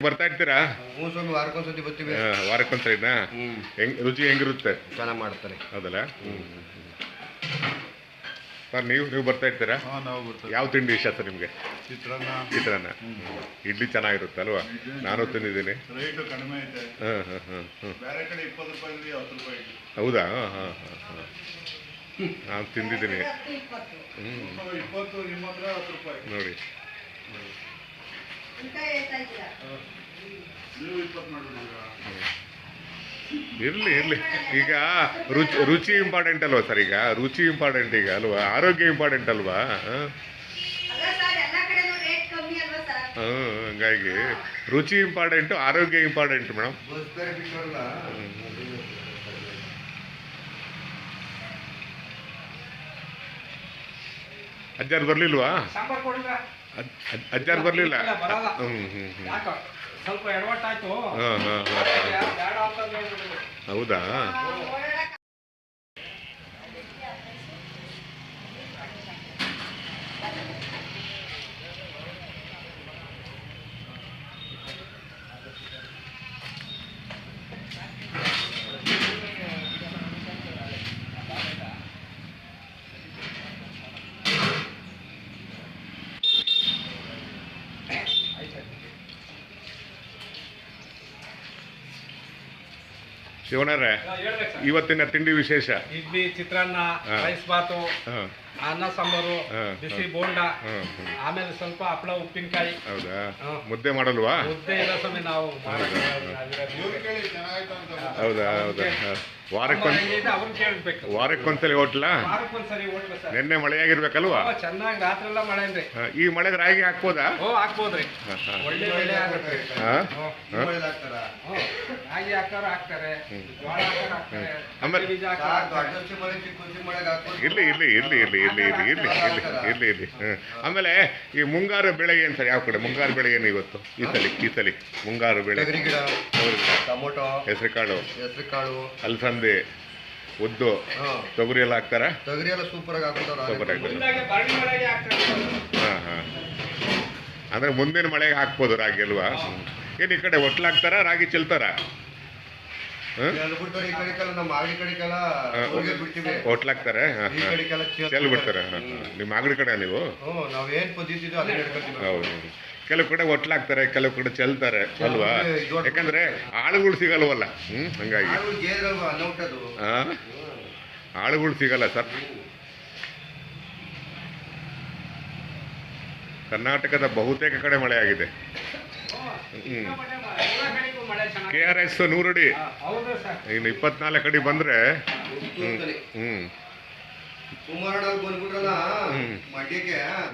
ಬರ್ತಾ ಇರ್ತೀರಾ ಸ್ವಾಮಿ ವಾರಕ್ಕೊಂದ್ಸತಿ ಬರ್ತೀವಿ ಆ, ವಾರಕ್ಕೊಂದ್ಸರಿನಾ ಹೆಂಗ್ ರುಚಿ ಹೆಂಗಿರುತ್ತೆ ಚೆನ್ನಾಗಿ ಮಾಡ್ತಾರೆ ಹೌದಲ್ಲ ಸರ್ ನೀವು ನೀವು ಬರ್ತಾ ಇರ್ತೀರಾ ಹಾಂ ನಾವು ಬರ್ತೀವಿ ಯಾವ ತಿಂಡಿ ಇಷ್ಟ ಸರ್ ನಿಮಗೆ ಚಿತ್ರಾನ್ನ ಚಿತ್ರಾನ್ನ ಇಡ್ಲಿ ಚೆನ್ನಾಗಿರುತ್ತೆ ಅಲ್ವಾ ನಾನು ತಿಂದಿದ್ದೀನಿ ರೇಟು ಕಡಿಮೆ ಐತೆ ಹಾಂ ಹಾಂ ಹಾಂ ಹಾಂ ಬೇರೆ ಕಡೆ ಇಪ್ಪತ್ತು ರೂಪಾಯಿ ಹತ್ತು ರೂಪಾಯಿ ಇದೆ. ಹೌದಾ ಹಾಂ ಹಾಂ ಹಾಂ ನಾನು ತಿಂದಿದ್ದೀನಿ ಹ್ಞೂ ನಾವು ಇಪ್ಪತ್ತು ನಿಮ್ಮ ಹತ್ರ ಹತ್ತು ರೂಪಾಯಿ ನೋಡಿ ನೀವು ಇಪ್ಪತ್ತು ಮಾಡಿ ನಮ್ಗೆ ಇರಲಿ ಇರಲಿ. ಈಗ ರುಚಿ ರುಚಿ ಇಂಪಾರ್ಟೆಂಟ್ ಅಲ್ವಾ ಸರ್ ಈಗ? ರುಚಿ ಇಂಪಾರ್ಟೆಂಟ್ ಈಗ ಅಲ್ವಾ? ಆರೋಗ್ಯ ಇಂಪಾರ್ಟೆಂಟ್ ಅಲ್ವಾ? ಹಾಂ? ಅಲ್ಲ ಸರ್ ಎಲ್ಲ ಕಡೆನೂ ರೇಟ್ ಕಮ್ಮಿ ಅಲ್ವಾ ಸರ್ ಹಂಗಾಗಿ ರುಚಿ ಇಂಪಾರ್ಟೆಂಟು ಆರೋಗ್ಯ ಇಂಪಾರ್ಟೆಂಟ್ ಮೇಡಮ್ ಅಜ್ಜಾರು ಬರಲಿಲ್ವಾ? ಅಜ್ಜಾರು ಬರಲಿಲ್ಲ. ಹ್ಞೂ ಹ್ಞೂ ಹ್ಞೂ ಸ್ವಲ್ಪ ಎಡವಟ್ಟಾಯ್ತು. ಹಾಂ ಹಾಂ ಹಾಂ ಹೌದಾ? ಸರ್. ಇವತ್ತಿನ ತಿಂಡಿ ವಿಶೇಷ? ಇಡ್ಲಿ ಚಿತ್ರಾನ್ನ ರೈಸ್ ಬಾತು ಅನ್ನ ಸಾಂಬಾರು ಬಿಸಿ. ಬೋಂಡ ಹ್ಞೂ ಆಮೇಲೆ ಸ್ವಲ್ಪ ಹಪ್ಪಳ ಉಪ್ಪಿನಕಾಯಿ. ಹೌದಾ? ಮುದ್ದೆ ಮಾಡಲ್ವಾ? ಮುದ್ದೆ ಇಲ್ಲ ಸ್ವಾಮಿ ನಾವು ಹೌದಾ? ಹೌದಾ. ವಾರಕ್ಕೊಂದು ವಾರಕ್ಕೊಂದ್ಸಲಿ ಹೋಟ್ಲಾ? ವಾರಕ್ಕೊಂದ್ಸರಿ ಹೋಟ್ಲ ಸರ್. ನಿನ್ನೆ ಮಳೆಯಾಗಿರ್ಬೇಕಲ್ವಾ? ಚೆನ್ನಾಗಿ ರಾತ್ರಿ ಎಲ್ಲ ಮಳೆ ಅಂದ್ರೆ ಈ ಮಳೆಗೆ ರಾಗಿ ಹಾಕ್ಬೋದಾ? ಓ ಹಾಕ್ಬೋದ್ರಿ. ಒಳ್ಳೆ ಬೆಳೆ ಆಗುತ್ತೆ. ಇಲ್ಲಿ ಇಲ್ಲಿ ಇಲ್ಲಿ ಇಲ್ಲಿ ಇಲ್ಲಿ ಇಲ್ಲಿ ಹಾಕ್ತಾರೆ ಜೋಳ ಇಲ್ಲಿ ಹಾಕ್ತಾರೆ. ಆಮೇಲೆ- ಬೀಜ ಚಿಕ್ಕ ಮಳೆಗೆ ಹಾಕ್ಬೋದು ಇರ್ಲಿ ಇರ್ಲಿ ಇರ್ಲಿ ಇರ್ಲಿ ಇರ್ಲಿ ಇರ್ಲಿ ಇರ್ಲಿ ಇರ್ಲಿ ಇರ್ಲಿ ಇರ್ಲಿ ಹ್ಮ್. ಆಮೇಲೆ ಈ ಮುಂಗಾರು ಬೆಳೆ ಏನು ಸರ್ ಯಾವ ಕಡೆ? ಮುಂಗಾರು ಬೆಳೆ ಏನು ಇವತ್ತು? ಈ ಸಲಿ ಈ ಸಲಿ ಮುಂಗಾರು ಬೆಳೆ. ತೊಗರಿ ಗಿಡ ಟೊಮೊಟೊ ಹೆಸರುಕಾಳು ಹೆಸರು ಕಾಳು. ಅಲಸಂದೆ ಉದ್ದು. ಹಾಂ. ತೊಗರಿ ಎಲ್ಲ ಹಾಕ್ತಾರ? ತೊಗರಿ ಎಲ್ಲ ಸೂಪರ್ ಆಗಿ Super ಆಗಿ ಹಾಕ್ತಾರೆ. ಹಾಂ ಹಾಂ. ಅಂದ್ರೆ ಮುಂದಿನ ಮಳೆಗೆ ಹಾಕ್ಬೋದು ರಾಗಿ ಅಲ್ವಾ? ಏನು ಈ ಕಡೆ ಹೊಟ್ಲು ಹಾಕ್ತಾರ? ರಾಗಿ ಚೆಲ್ತಾರ? ಹೋಟ್ಲಾಗ್ತಾರೆ ಚೆಲ್ ಬಿಡ್ತಾರೆ ನಿಮ್ಮ ಮಾಗಡಿ ಕಡೆ ನೀವು ಹೌದು ಕೆಲವು ಕಡೆ ಹೊಟ್ಲಾಕ್ತಾರೆ ಕೆಲವು ಕಡೆ ಚೆಲ್ತಾರೆ ಅಲ್ವಾ? ಯಾಕಂದ್ರೆ ಆಳುಗಳು ಸಿಗಲ್ವಲ್ಲ ಹ್ಮ್ ಹಂಗಾಗಿ. ಆಳುಗಳು ಸಿಗಲ್ಲ ಸರ್. ಕರ್ನಾಟಕದ ಬಹುತೇಕ ಕಡೆ ಮಳೆ ಆಗಿದೆ ಹ್ಮ್. ಕೆ ಆರ್ ಎಸ್ ನೂರು ಅಡಿ ಇನ್ನು ಇಪ್ಪತ್ನಾಲ್ಕು ಅಡಿ ಬಂದ್ರೆ ಹ್ಮ್ ಹ್ಮ್. ಸುಮಾರು ಬಂದ್ಬಿಟ್ಟಲ್ಲ ಹ್ಮ್. ಮಂಡ್ಯಕ್ಕೆ.